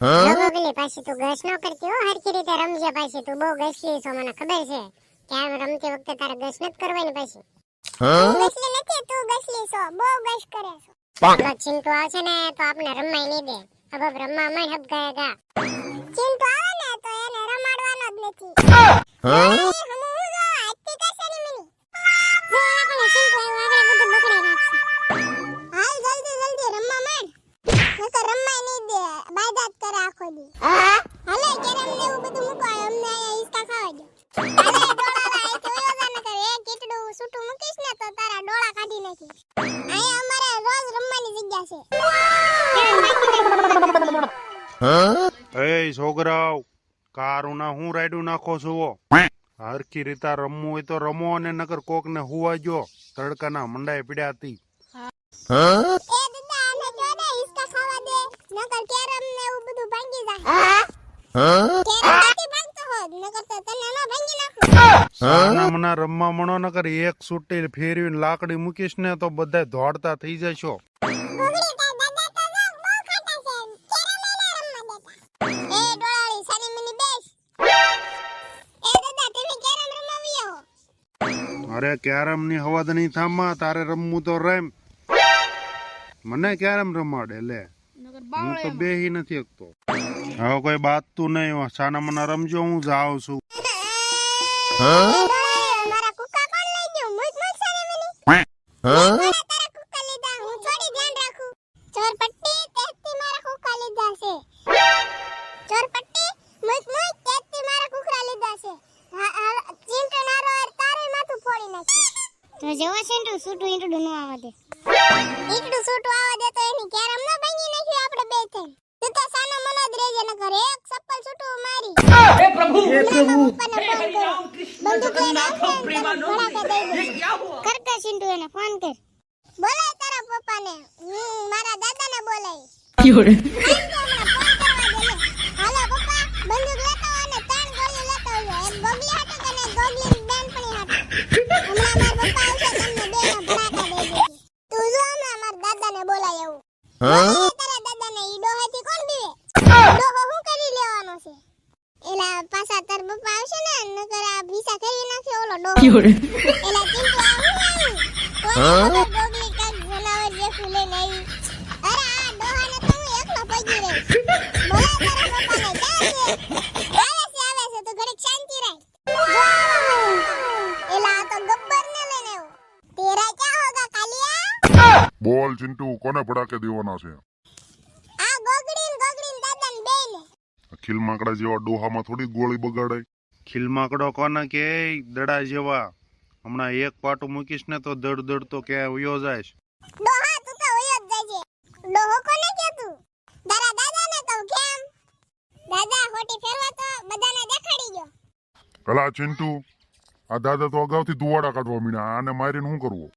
ગોગલી પાછી તું ગશ ન કરતી હો હરખી રીતે રમજે પાછી. તું બહુ ગસલી છો મને ખબર છે. કે આમ રમતી વખતે તારે ગશ નથી કરવાની પાછી. ગસલી નથી તું ગસલી છો બહુ ગશ કરે છો. પેલો ચિંટુ આવશે ને તો આપને રમાય નહીં દે. હવે રમવા માં હબ ગયા ગા. ચિંટુ આવે ને તો એને રમાડવાનો જ નથી. તારા ડોળા કાઢી નાખી. અહીંયા અમારે રોજ રમવાની જગ્યા છે. એ છોકરાઓ કારુના હું રાયડું નાખો છો હરખી રીતા રમવું હોય તો રમો અને નકર કોક ને હુવા જો તડકાના મંડાય પીડ્યા હતી. એ દાદા આને જો ને હિસકા ખાવા દે? નકર હોત તો તને ન ભાંગી નાખું સાના મના રમવા મણો નકર એક સુટી ફેરવીને લાકડી મૂકીશ ને તો બધા દોડતા થઈ જશો. અરે કેરમની હવાદ નહીં થામા, તારે રમવું તો રેમ. મને કેરમ રમાડે, લે. હું તો બેહી નથી શકતો. હવે કોઈ બાત તું નહીં સાના મના રમજો, હું જાઉં છું. મારા કુકા કોણ દે. તો એની કેરમ ન ભાંગી નાખ્યું આપણે બે થઈ તો સાના મનો જ રેજે ન કરે એક ચપ્પલ સૂટું મારી. પ્રભુ! હે પ્રભુ બંદૂક લઈને કરકે સિંધુ એને ફોન કર. બોલાય તારા પપ્પાને. હું મારા દાદાને બોલાય. યોડે હાલો પપ્પા બંદૂક લેતો અને ત્રણ ગોળી લેતો આવ્યો એક ગોગલી હાટે અને એક ગોગલી બેનપણી હાટે. હમણાં મારા પપ્પા આવશે તમને બેને ભડાકા દઈ દેજે. તું જો હમણાં મારા દાદાને બોલાય એવું. હા? તારા દાદાને. ઈડો હાથી કોણ દીવે ઈડો બહુ કરી લેવાનો છે? એલા પાછા તાર પપ્પા આવશે ને નકર આ ભીસા કરી નાખશે ઓલો ડોહો એલા ચિંટુ આ હું કોને ખબર ડોગલી કાંઈક જનાવર જેવું લઈને આવી અરે આ ડોહાને તો હું એકલો પગી રહીશ બોલા તારા પપ્પાને ક્યાં છે આવે છે આવે ઘડીક શાંતિ રાખ એલા આ તો ગબ્બર ને લઈને આવ્યો તેરા ક્યાં હોગા કાલિયા બોલ ચિંટુ કોને ભડાકે દેવાના છે? આ ગોગડી ને ગોગડી ને દાદા ને બેય ને ખીલ માકડા જેવા ડોહામાં થોડી ગોળી બગાડાય. ખીલમાકડો કોને કે દડા જેવા. હમણાં એક પાટું મૂકીશ ને તો દડ દડ તો ક્યાં વયો જાય ડોહા તું તો હોય જ જાય છે. ડોહો કોને કે તું? તારા દાદાને કહું કેમ? દાદા ખોટી ફેરવા તો બધાને દેખાડી ગયો. પેલા ચિંટુ આ દાદા તો અગાઉથી દુવાડા કાઢવા મીના આને મારીને શું કરવું?